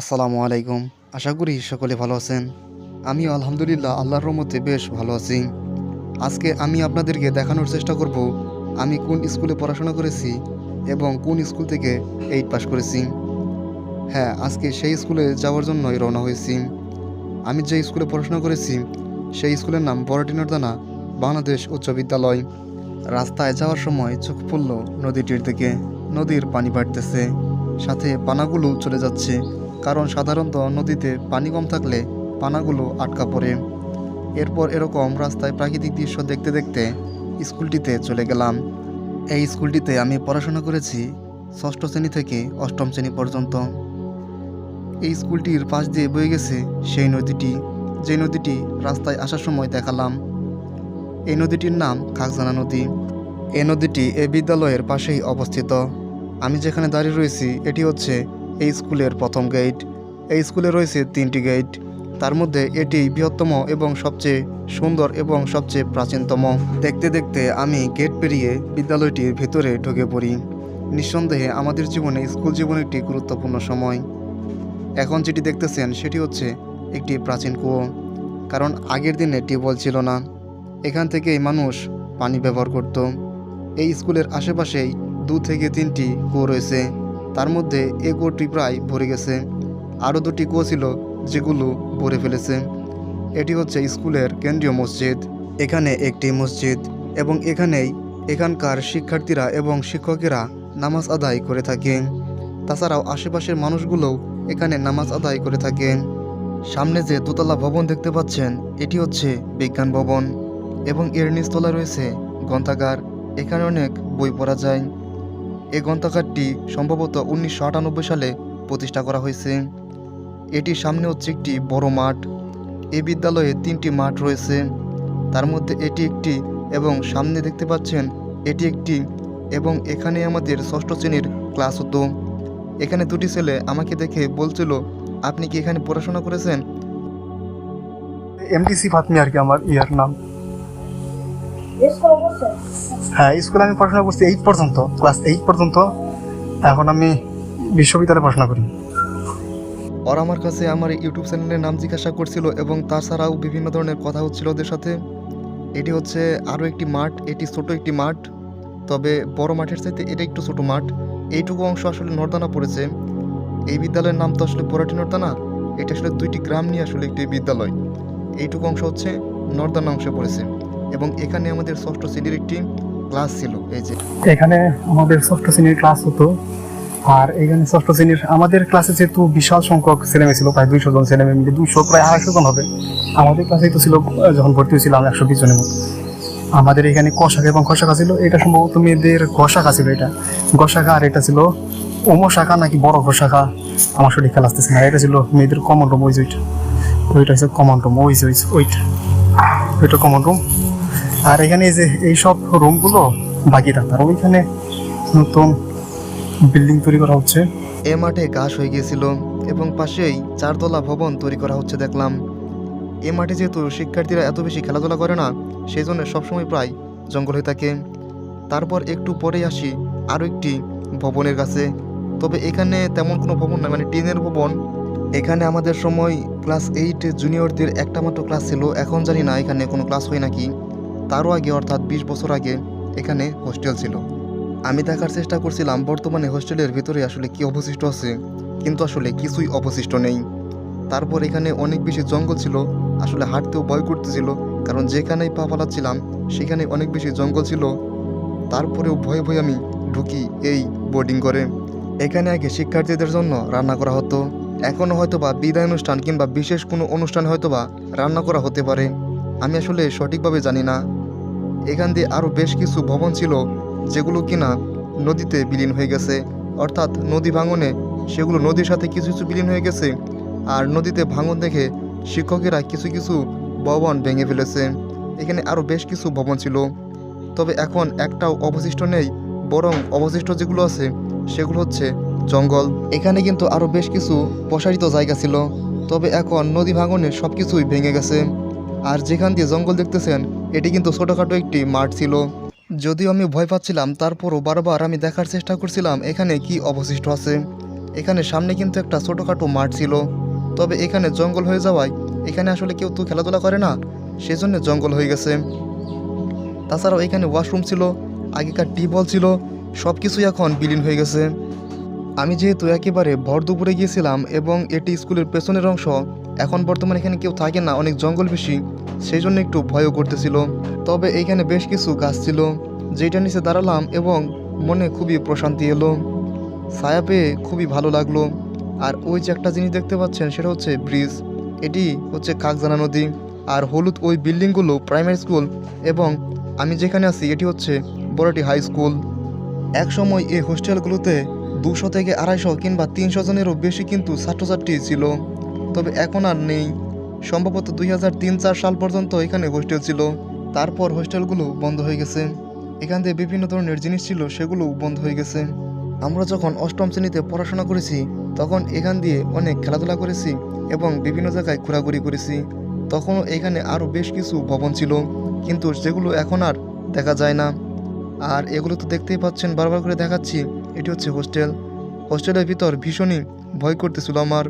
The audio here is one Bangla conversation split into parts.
আসসালামু আলাইকুম। আশা করি সকলে ভালো আছেন। আমি আলহামদুলিল্লাহ আল্লাহর রহমতে বেশ ভালো আছি। আজকে আমি আপনাদেরকে দেখানোর চেষ্টা করব, আমি কোন স্কুলে পড়াশোনা করেছি এবং কোন স্কুল থেকে এইট পাস করেছি। হ্যাঁ আজকে সেই স্কুলে যাওয়ার জন্যই রওনা হয়েছি। আমি যে স্কুলে পড়াশোনা করেছি, সেই স্কুলের নাম বড়টিনার দানা বাংলাদেশ উচ্চ বিদ্যালয়। রাস্তায় যাওয়ার সময় চোখ পড়ল নদীটির দিকে। নদীর পানি বাড়তেছে, সাথে পানাগুলো চলে যাচ্ছে। কারণ সাধারণত নদীতে পানি কম থাকলে পানাগুলো আটকা পড়ে। এরপর এরকম রাস্তায় প্রাকৃতিক দৃশ্য দেখতে দেখতে স্কুলটিতে চলে গেলাম। এই স্কুলটিতে আমি পড়াশোনা করেছি ষষ্ঠ শ্রেণি থেকে অষ্টম শ্রেণি পর্যন্ত। এই স্কুলটির পাশ দিয়ে বয়ে গেছে সেই নদীটি। যে নদীটি রাস্তায় আসার সময় দেখালাম। এই নদীটির নাম খাকজানা নদী। এই নদীটি এই বিদ্যালয়ের পাশেই অবস্থিত। আমি যেখানে দাঁড়িয়ে রয়েছি, এটি হচ্ছে এই স্কুলের প্রথম গেট। এই স্কুলে রয়েছে তিনটি গেট। তার মধ্যে এটি বৃহত্তম এবং সবচেয়ে সুন্দর এবং সবচেয়ে প্রাচীনতম। দেখতে দেখতে আমি গেট পেরিয়ে বিদ্যালয়টির ভেতরে ঢুকে পড়ি। নিঃসন্দেহে আমাদের জীবনে স্কুল জীবন একটি গুরুত্বপূর্ণ সময়। এখন যেটি দেখতেছেন সেটি হচ্ছে একটি প্রাচীন কুয়ো। কারণ আগের দিনে টিউবওয়েল ছিল না। এখান থেকেই মানুষ পানি ব্যবহার করত। এই স্কুলের আশেপাশেই দু থেকে তিনটি কুয়ো রয়েছে। তার মধ্যে এ কুয়োটি প্রায় ভরে গেছে। আরও দুটি কুয়ো ছিল যেগুলো ভরে ফেলেছে। এটি হচ্ছে স্কুলের কেন্দ্রীয় মসজিদ, এখানে একটি মসজিদ এবং এখানেই এখানকার শিক্ষার্থীরা এবং শিক্ষকেরা নামাজ আদায় করে থাকে তাছাড়াও আশেপাশের মানুষগুলোও এখানে নামাজ আদায় করে থাকে সামনে যে দোতলা ভবন দেখতে পাচ্ছেন, এটি হচ্ছে বিজ্ঞান ভবন এবং এর নিচতলা রয়েছে গ্রন্থাগার। এখানে অনেক বই পড়া যায়। এই গ্রন্থাগারটি সম্ভবত উনিশশো আটানব্বই সালে প্রতিষ্ঠা করা হয়েছে। এটির সামনে হচ্ছে একটি বড় মাঠ। এই বিদ্যালয়ে তিনটি মাঠ রয়েছে। তার মধ্যে এটি একটি এবং সামনে দেখতে পাচ্ছেন এটি একটি এবং এখানে আমাদের ষষ্ঠ শ্রেণির ক্লাস হতো। এখানে দুটি ছেলে আমাকে দেখে বলছিল, আপনি কি এখানে পড়াশোনা করেছেন? এমডিসি ফাতমি আর কি আমার ইয়ার নাম। হ্যাঁ স্কুলে আমি পড়াশোনা করছি এইট পর্যন্ত ক্লাস এইট পর্যন্ত। এখন আমি বিশ্ববিদ্যালয়ে পড়াশোনা করি। ওরা আমার কাছে আমার ইউটিউব চ্যানেলের নাম জিজ্ঞাসা করছিল এবং তাছাড়াও বিভিন্ন ধরনের কথা হচ্ছিল ওদের সাথে। এটি হচ্ছে আরও একটি মাঠ, এটি ছোট একটি মাঠ, তবে বড় মাঠের চাইতে এটা একটু ছোট মাঠ। এইটুকু অংশ আসলে নর্দানা পড়েছে। এই বিদ্যালয়ের নাম তো আসলে পরাটি নর্দানা, এটা আসলে দুইটি গ্রাম নিয়ে আসলে একটি বিদ্যালয়। এইটুকু অংশ হচ্ছে নর্দানা অংশে পড়েছে। এবং এখানে আমাদের ষষ্ঠ শ্রেণির একটি ক্লাস ছিল, এই যে। এখানে আমাদের ষষ্ঠ শ্রেণির ক্লাস হতো, আর এখানে ষষ্ঠ শ্রেণির আমাদের ক্লাসে যেহেতু বিশাল সংখ্যক ছেলেমেয়ে ছিল, প্রায় দুইশো জন ছেলেমেয়ে মিলে দুইশো, প্রায় আড়াইশো জন হবে, আমাদের ক্লাসে তো ছিল, যখন ভর্তি হয়েছিলাম একশো বিশ জনের মতো। আমাদের এখানে ক শাখা এবং খ শাখা ছিল, এটা সম্ভবত মেয়েদের শাখা ছিল এটা। শাখা আর এটা ছিল ওম শাখা নাকি বড় ঘ শাখা, আমার সঠিক খেলা আসতেছে না, এটা ছিল মেয়েদের কমন রুম, ওই ওইটা। ওইটা হচ্ছে কমন রুম, ওই ওইটা। ওইটা কমন রুম। আর এখানে এই যে এইসব রুমগুলো বাকি আর ওইখানে নতুন বিল্ডিং তৈরি করা হচ্ছে। এ মাঠে ঘাস হয়ে গিয়েছিল এবং পাশেই চারতলা ভবন তৈরি করা হচ্ছে দেখলাম। এ মাঠে যেহেতু শিক্ষার্থীরা এত বেশি খেলাধুলা করে না সেই জন্য সবসময় প্রায় জঙ্গল হয়ে থাকে। তারপর একটু পরে আসি আরও একটি ভবনের কাছে। তবে এখানে তেমন কোনো ভবন না মানে টিনের ভবন। এখানে আমাদের সময় ক্লাস এইট জুনিয়রদের একটা মাত্র ক্লাস ছিল, এখন জানি না এখানে কোনো ক্লাস হয় নাকি। তারও আগে অর্থাৎ বিশ বছর আগে এখানে হোস্টেল ছিল। আমি দেখার চেষ্টা করছিলাম, বর্তমানে হোস্টেলের ভিতরে আসলে কি অবশিষ্ট আছে, কিন্তু আসলে কিছুই অবশিষ্ট নেই। তারপর এখানে অনেক বেশি জঙ্গল ছিল, আসলে হাঁটতেও ভয় করতেছিল, কারণ যেখানেই পা ফালাচ্ছিলাম, সেখানে অনেক বেশি জঙ্গল ছিল। তারপরেও ভয়ে ভয়ে আমি ঢুকি এই বোর্ডিং করে এখানে আগে শিক্ষার্থীদের জন্য রান্না করা হতো। এখনও হয়তো বা বিদায় অনুষ্ঠান কিংবা বিশেষ কোনো অনুষ্ঠান হয়তো বা রান্না করা হতে পারে। আমি আসলে সঠিকভাবে জানি না। এখান দিয়ে আরও বেশ কিছু ভবন ছিল, যেগুলো কিনা নদীতে বিলীন হয়ে গেছে। অর্থাৎ নদী ভাঙনে সেগুলো নদীর সাথে কিছু কিছু বিলীন হয়ে গেছে, আর নদীতে ভাঙন দেখে শিক্ষকেরা কিছু কিছু ভবন ভেঙে ফেলেছে। এখানে আরও বেশ কিছু ভবন ছিল। তবে এখন একটাও অবশিষ্ট নেই, বরং অবশিষ্ট যেগুলো আছে, সেগুলো হচ্ছে জঙ্গল। এখানে কিন্তু আরও বেশ কিছু প্রসারিত জায়গা ছিল, তবে এখন নদী ভাঙনে সব কিছুই ভেঙে গেছে। আর যেখান দিয়ে জঙ্গল দেখতেছেন, এটি কিন্তু ছোটোখাটো একটি মাঠ ছিল। যদিও আমি ভয় পাচ্ছিলাম, তারপরও বারবার আমি দেখার চেষ্টা করছিলাম, এখানে কি অবশিষ্ট আছে। এখানে সামনে কিন্তু একটা ছোটোখাটো মাঠ ছিল। তবে এখানে জঙ্গল হয়ে যাওয়ায়, এখানে আসলে কেউ তো খেলাধুলা করে না, সেজন্য জঙ্গল হয়ে গেছে। তাছাড়াও এখানে ওয়াশরুম ছিল, আগেকার টিউবওয়েল ছিল সব কিছুই এখন বিলীন হয়ে গেছে। আমি যেহেতু একেবারে ভর দুপুরে গিয়েছিলাম এবং এটি স্কুলের পেছনের অংশ, এখন বর্তমানে এখানে কেউ থাকে না, অনেক জঙ্গল বেশি। সেই জন্য একটু ভয়ও করতেছিল। তবে এইখানে বেশ কিছু গাছ ছিল যেটা নিচে দাঁড়ালাম এবং মনে খুবই প্রশান্তি এলো। ছায়া পেয়ে খুবই ভালো লাগল। আর ওই যে একটা জিনিস দেখতে পাচ্ছেন, সেটা হচ্ছে ব্রিজ। এটি হচ্ছে কাকজানা নদী। আর হলুদ ওই বিল্ডিংগুলো প্রাইমারি স্কুল এবং আমি যেখানে আছি, এটি হচ্ছে বড়টি হাই স্কুল। একসময় এই হোস্টেলগুলোতে দুশো থেকে আড়াইশো কিংবা তিনশো জনেরও বেশি কিন্তু ছাত্রছাত্রী ছিল। তবে এখন আর নেই। সম্ভবত দুই হাজার তিন চার সাল পর্যন্ত এখানে হোস্টেল ছিল। তারপর হোস্টেলগুলো বন্ধ হয়ে গেছে। এখান থেকে বিভিন্ন ধরনের জিনিস ছিল, সেগুলো বন্ধ হয়ে গেছে। আমরা যখন অষ্টম শ্রেণীতে পড়াশোনা করেছি, তখন এখান দিয়ে অনেক খেলাধুলা করেছি এবং বিভিন্ন জায়গায় ঘোরাঘুরি করেছি। তখনও এখানে আরও বেশ কিছু ভবন ছিল, কিন্তু যেগুলো এখন আর দেখা যায় না। আর এগুলো তো দেখতেই পাচ্ছেন, বারবার করে দেখাচ্ছি, এটি হচ্ছে হোস্টেল হোস্টেলের ভিতর ভীষণই ভয় করতেছিল আমার।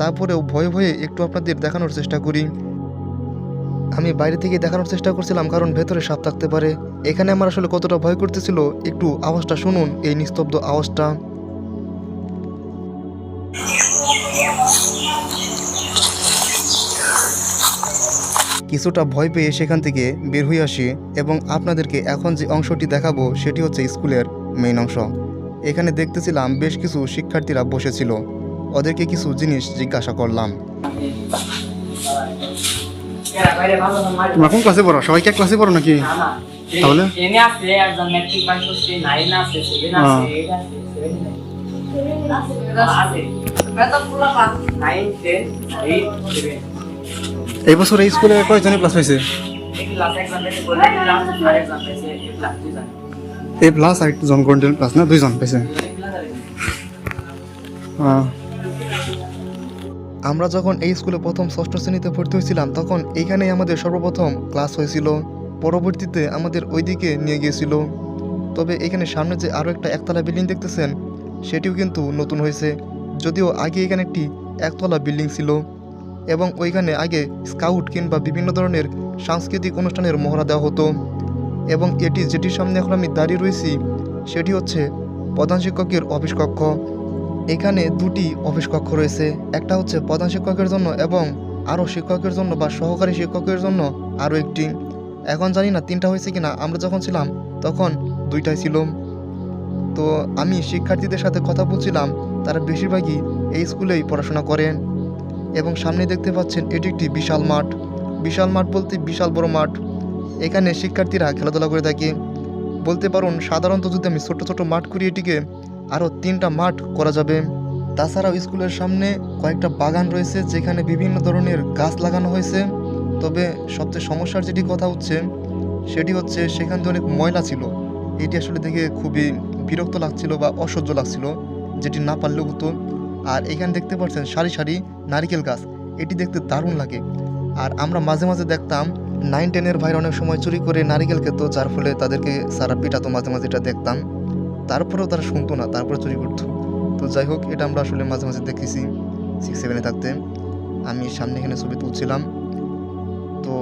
তারপরেও ভয়ে ভয়ে একটু আপনাদের দেখানোর চেষ্টা করি। আমি বাইরে থেকে দেখানোর চেষ্টা করছিলাম, কারণ ভেতরে সাপ থাকতে পারে। এখানে আমার আসলে কতটা ভয় করতেছিল, একটু আওয়াজটা শুনুন, এই নিস্তব্ধ আওয়াজটা। কিছুটা ভয় পেয়ে সেখান থেকে বের হয়ে আসি এবং আপনাদেরকে এখন যে অংশটি দেখাবো, সেটি হচ্ছে স্কুলের মেইন অংশ। এখানে দেখতেছিলাম বেশ কিছু শিক্ষার্থীরা বসেছিল। ওদেরকে কিছু জিনিস জিজ্ঞাসা করলাম। তোমরা কোন ক্লাসে পড়ো? সবাই এক ক্লাসে পড়ো নাকি? তাহলে? হ্যাঁ। এই বছর এই স্কুলে কয়জনের ক্লাস হয়েছে? এই প্লাস আর একজন গোল্ডেন প্লাস না দুইজন পাইছে। আহ, আমরা যখন এই স্কুলে প্রথম ষষ্ঠ শ্রেণীতে ভর্তি হয়েছিলাম, তখন এইখানেই আমাদের সর্বপ্রথম ক্লাস হয়েছিল। পরবর্তীতে আমাদের ওইদিকে নিয়ে গিয়েছিল। তবে এখানে সামনে যে আরও একটা একতলা বিল্ডিং দেখতেছেন, সেটিও কিন্তু নতুন হয়েছে। যদিও আগে এখানে একটি একতলা বিল্ডিং ছিল এবং ওইখানে আগে স্কাউট কিংবা বিভিন্ন ধরনের সাংস্কৃতিক অনুষ্ঠানের মহড়া দেওয়া হতো। এবং এটি যেটির সামনে এখন আমি দাঁড়িয়ে রয়েছি, সেটি হচ্ছে প্রধান শিক্ষকের অফিস কক্ষ। এখানে দুটি অফিস কক্ষ রয়েছে। একটা হচ্ছে প্রধান শিক্ষকের জন্য এবং আরও শিক্ষকের জন্য বা সহকারী শিক্ষকের জন্য আরও একটি। এখন জানি না তিনটা হয়েছে কিনা, আমরা যখন ছিলাম তখন দুইটাই ছিল। তো আমি শিক্ষার্থীদের সাথে কথা বলছিলাম, তারা বেশিরভাগই এই স্কুলেই পড়াশোনা করেন। এবং সামনে দেখতে পাচ্ছেন, এটি একটি বিশাল মাঠ। বিশাল মাঠ বলতে বিশাল বড় মাঠ। এখানে শিক্ষার্থীরা খেলাধুলা করে থাকে। বলতে পারুন, সাধারণত যদি আমি ছোট ছোট মাঠ করি এটিকে আরও তিনটা মাঠ করা যাবে। তাছাড়াও স্কুলের সামনে কয়েকটা বাগান রয়েছে, যেখানে বিভিন্ন ধরনের গাছ লাগানো হয়েছে। তবে সবচেয়ে সমস্যার যেটি কথা হচ্ছে, সেটি হচ্ছে সেখান থেকে অনেক ময়লা ছিল, এটি আসলে দেখে খুবই বিরক্ত লাগছিল বা অসহ্য লাগছিল, যেটি না পারলেও হতো। আর এখানে দেখতে পাচ্ছেন সারি সারি নারিকেল গাছ, এটি দেখতে দারুণ লাগে। আর আমরা মাঝে মাঝে দেখতাম নাইন টেনের ভাইরা অনেক সময় চুরি করে নারিকেল খেত, যার ফলে তাদেরকে সারা পিটাতো মাঝে মাঝে এটা দেখতাম। তারপরেও তারা শুনতো না, তারপরে চুরি করতো। তো যাই হোক, এটা আমরা আসলে মাঝে মাঝে দেখেছি সিক্স সেভেনে থাকতে। আমি সামনে এখানে ছবি তুলছিলাম। তো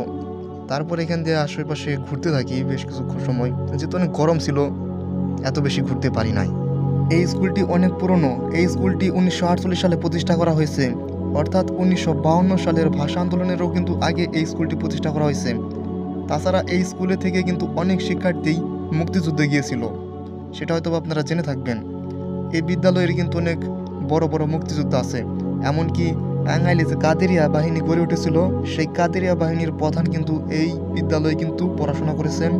তারপরে এখান দিয়ে আশেপাশে ঘুরতে থাকি বেশ কিছু সময়। যেহেতু অনেক গরম ছিল, এত বেশি ঘুরতে পারি নাই। এই স্কুলটি অনেক পুরনো। এই স্কুলটি উনিশশো আটচল্লিশ সালে প্রতিষ্ঠা করা হয়েছে। অর্থাৎ উনিশশো সালের ভাষা আন্দোলনেরও কিন্তু আগে এই স্কুলটি প্রতিষ্ঠা করা হয়েছে। তাছাড়া এই স্কুলে থেকে কিন্তু অনেক শিক্ষার্থী মুক্তিযুদ্ধে গিয়েছিল। সেটা হয়তো আপনারা জেনে থাকবেন। এই বিদ্যালয়ের কিন্তু অনেক বড় বড় মুক্তিযুদ্ধ আছে। এমনকি টাঙ্গাইলে যে কাদেরিয়া বাহিনী গড়ে উঠেছিল, সেই কাদেরিয়া বাহিনীর প্রধান কিন্তু এই বিদ্যালয়ে কিন্তু পড়াশোনা করেছেন।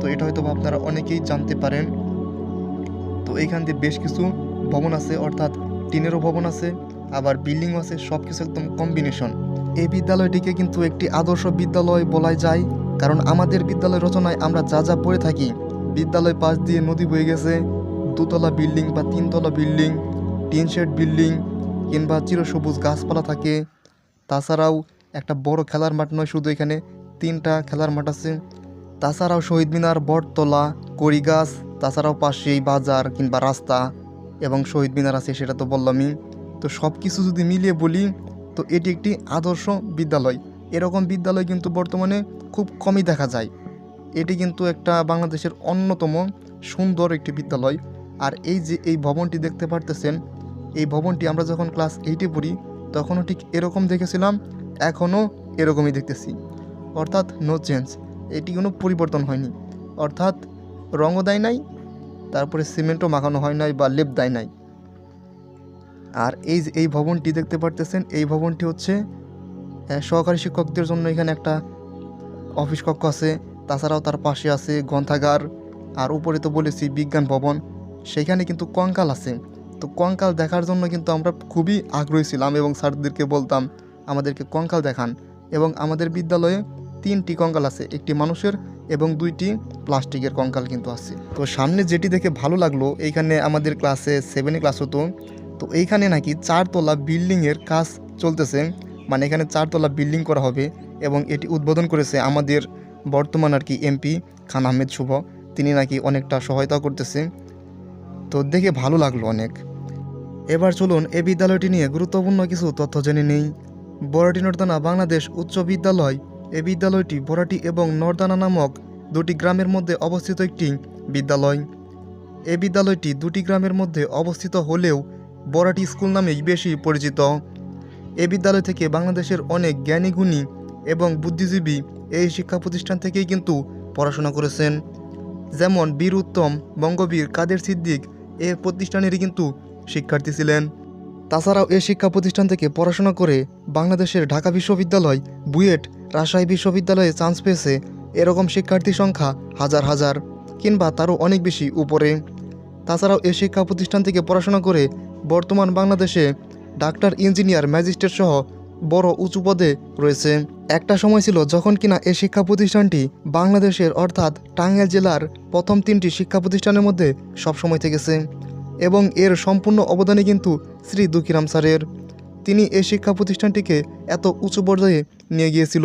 তো এটা হয়তো আপনারা অনেকেই জানতে পারেন। তো এইখান দিয়ে বেশ কিছু ভবন আছে, অর্থাৎ টিনেরও ভবন আছে, আবার বিল্ডিংও আছে সব কিছু একদম কম্বিনেশন এই বিদ্যালয়টিকে কিন্তু একটি আদর্শ বিদ্যালয় বলাই যায়, কারণ আমাদের বিদ্যালয় রচনায় আমরা যা যা পড়ে থাকি বিদ্যালয় পাশ দিয়ে নদী বয়ে গেছে। দুতলা বিল্ডিং বা তিনতলা বিল্ডিং, টিন শেড বিল্ডিং কিংবা চিরসবুজ গাছপালা থাকে। তাছাড়াও একটা বড় খেলার মাঠ নয়, শুধু এখানে তিনটা খেলার মাঠ আছে। তাছাড়াও শহীদ মিনার, বটতলা, কড়ি গাছ, তাছাড়াও পাশেই বাজার কিংবা রাস্তা এবং শহীদ মিনার আছে, সেটা তো বললামই। তো সব কিছু যদি মিলিয়ে বলি, তো এটি একটি আদর্শ বিদ্যালয়। এরকম বিদ্যালয় কিন্তু বর্তমানে খুব কমই দেখা যায়। এটি কিন্তু একটা বাংলাদেশের অন্যতম সুন্দর একটি বিদ্যালয়। আর এই যে এই ভবনটি দেখতে পারতেছেন, এই ভবনটি আমরা যখন ক্লাস এইটে পড়ি, তখনও ঠিক এরকম দেখেছিলাম, এখনও এরকমই দেখতেছি। অর্থাৎ নো চেঞ্জ এটি কোনো পরিবর্তন হয়নি। অর্থাৎ রঙও দেয় নাই, তারপরে সিমেন্টও মাখানো হয় নাই বা লেপ দেয় নাই। আর এই যে এই ভবনটি দেখতে পারতেছেন, এই ভবনটি হচ্ছে সহকারী শিক্ষকদের জন্য এখানে একটা অফিস কক্ষ আছে। তাছাড়াও তার পাশে আছে গ্রন্থাগার, আর উপরে তো বলেছি বিজ্ঞান ভবন, সেখানে কিন্তু কঙ্কাল আছে। তো কঙ্কাল দেখার জন্য কিন্তু আমরা খুবই আগ্রহী ছিলাম এবং স্যারদেরকে বলতাম, আমাদেরকে কঙ্কাল দেখান। এবং আমাদের বিদ্যালয়ে তিনটি কঙ্কাল আছে, একটি মানুষের এবং দুইটি প্লাস্টিকের কঙ্কাল কিন্তু আছে। তো সামনে যেটি দেখে ভালো লাগল, এইখানে আমাদের ক্লাসে সেভেনে ক্লাস হতো। তো এইখানে নাকি চারতলা বিল্ডিংয়ের কাজ চলতেছে মানে এখানে চারতলা বিল্ডিং করা হবে এবং এটি উদ্বোধন করেছে আমাদের বর্তমান আর কি এমপি খান আহমেদ শুভ। তিনি নাকি অনেকটা সহায়তা করতেছে। তো দেখে ভালো লাগল অনেক। এবার চলুন এই বিদ্যালয়টি নিয়ে গুরুত্বপূর্ণ কিছু তথ্য জেনে নেই। বরাটি নর্দানা বাংলাদেশ উচ্চ বিদ্যালয়। এই বিদ্যালয়টি বরাটি এবং নর্দানা নামক দুটি গ্রামের মধ্যে অবস্থিত একটি বিদ্যালয়। এই বিদ্যালয়টি দুটি গ্রামের মধ্যে অবস্থিত হলেও বরাটি স্কুল নামেই বেশি পরিচিত। এ বিদ্যালয় থেকে বাংলাদেশের অনেক জ্ঞানীগুণী এবং বুদ্ধিজীবী এই শিক্ষা প্রতিষ্ঠান থেকেই কিন্তু পড়াশোনা করেছেন। যেমন বীর উত্তম, বঙ্গবীর, কাদের সিদ্দিক এ প্রতিষ্ঠানেরই কিন্তু শিক্ষার্থী ছিলেন। তাছাড়াও এই শিক্ষা প্রতিষ্ঠান থেকে পড়াশোনা করে বাংলাদেশের ঢাকা বিশ্ববিদ্যালয়, বুয়েট, রাজশাহী বিশ্ববিদ্যালয়ে চান্স পেয়েছে এরকম শিক্ষার্থী সংখ্যা হাজার হাজার কিংবা তারও অনেক বেশি উপরে। তাছাড়াও এই শিক্ষা প্রতিষ্ঠান থেকে পড়াশোনা করে বর্তমান বাংলাদেশে ডাক্তার, ইঞ্জিনিয়ার, ম্যাজিস্ট্রেট সহ বড় উঁচু পদে রয়েছে। একটা সময় ছিল যখন কিনা এই শিক্ষা প্রতিষ্ঠানটি বাংলাদেশের অর্থাৎ টাঙ্গাইল জেলার প্রথম তিনটি শিক্ষা প্রতিষ্ঠানের মধ্যে সবসময় থেকেছে এবং এর সম্পূর্ণ অবদানে কিন্তু শ্রী দুঃখীরাম স্যারের। তিনি এই শিক্ষা প্রতিষ্ঠানটিকে এত উঁচু পর্যায়ে নিয়ে গিয়েছিল।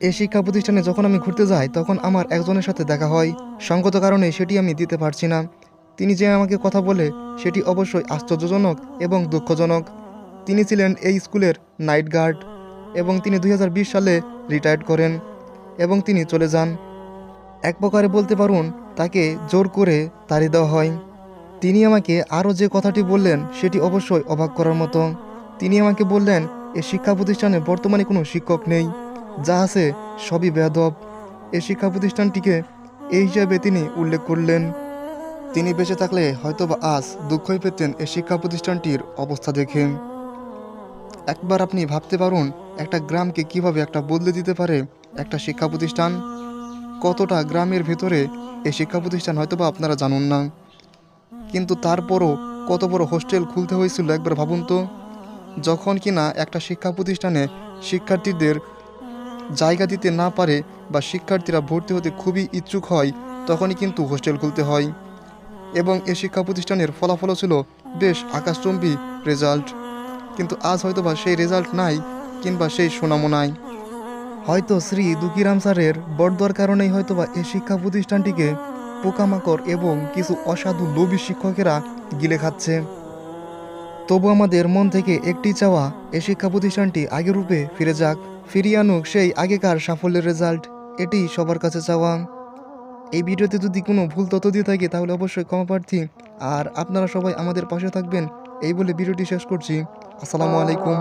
এই শিক্ষা প্রতিষ্ঠানে যখন আমি ঘুরতে যাই, তখন আমার একজনের সাথে দেখা হয়। সঙ্গত কারণে সেটি আমি দিতে পারছি না। তিনি যে আমাকে কথা বলে, সেটি অবশ্যই আশ্চর্যজনক এবং দুঃখজনক। তিনি ছিলেন এই স্কুলের নাইট গার্ড এবং তিনি দুই হাজার বিশ সালে রিটায়ার্ড করেন এবং তিনি চলে যান। এক প্রকারে বলতে পারুন, তাকে জোর করে তাড়িয়ে দেওয়া হয়। তিনি আমাকে আরও যে কথাটি বললেন, সেটি অবশ্যই অবাক করার মতো। তিনি আমাকে বললেন, এ শিক্ষা প্রতিষ্ঠানে বর্তমানে কোনো শিক্ষক নেই, যা আছে সবই বেদব এই শিক্ষা প্রতিষ্ঠানটিকে এই হিসাবে তিনি উল্লেখ করলেন। তিনি বেঁচে থাকলে হয়তোবা আজ দুঃখই পেতেন এই শিক্ষা প্রতিষ্ঠানটির অবস্থা দেখে। একবার আপনি ভাবতে পারুন, একটা গ্রামকে কীভাবে একটা বদলে দিতে পারে একটা শিক্ষা প্রতিষ্ঠান? কতটা গ্রামের ভেতরে এই শিক্ষা প্রতিষ্ঠান হয়তো বা আপনারা জানুন না। কিন্তু তারপরও কত বড় হোস্টেল খুলতে হয়েছিল একবার ভাবুন তো। যখন কিনা একটা শিক্ষা প্রতিষ্ঠানে শিক্ষার্থীদের জায়গা দিতে না পারে বা শিক্ষার্থীরা ভর্তি হতে খুবই ইচ্ছুক হয়, তখনই কিন্তু হোস্টেল খুলতে হয়। এবং এই শিক্ষা প্রতিষ্ঠানের ফলাফলও ছিল বেশ আকাশচম্বী রেজাল্ট। কিন্তু আজ হয়তোবা সেই রেজাল্ট নাই, কিংবা সেই সুনামও নাই। হয়তো শ্রী দুকিরাম স্যারের বড়দর কারণেই হয়তোবা এই শিক্ষা প্রতিষ্ঠানটিকে পোকামাকড় এবং কিছু অসাধু লোভী শিক্ষকেরা গিলে খাচ্ছে। তবু আমাদের মন থেকে একটি চাওয়া, এই শিক্ষা প্রতিষ্ঠানটি আগের রূপে ফিরে যাক, ফিরিয়ে আনুক সেই আগেকার সাফল্যের রেজাল্ট এটি সবার কাছে চাওয়া। এই ভিডিওতে যদি কোনো ভুল তথ্য দিয়ে থাকে, তাহলে অবশ্যই ক্ষমা প্রার্থী। আর আপনারা সবাই আমাদের পাশে থাকবেন। এই বলে ভিডিওটি শেষ করছি। আসসালামু আলাইকুম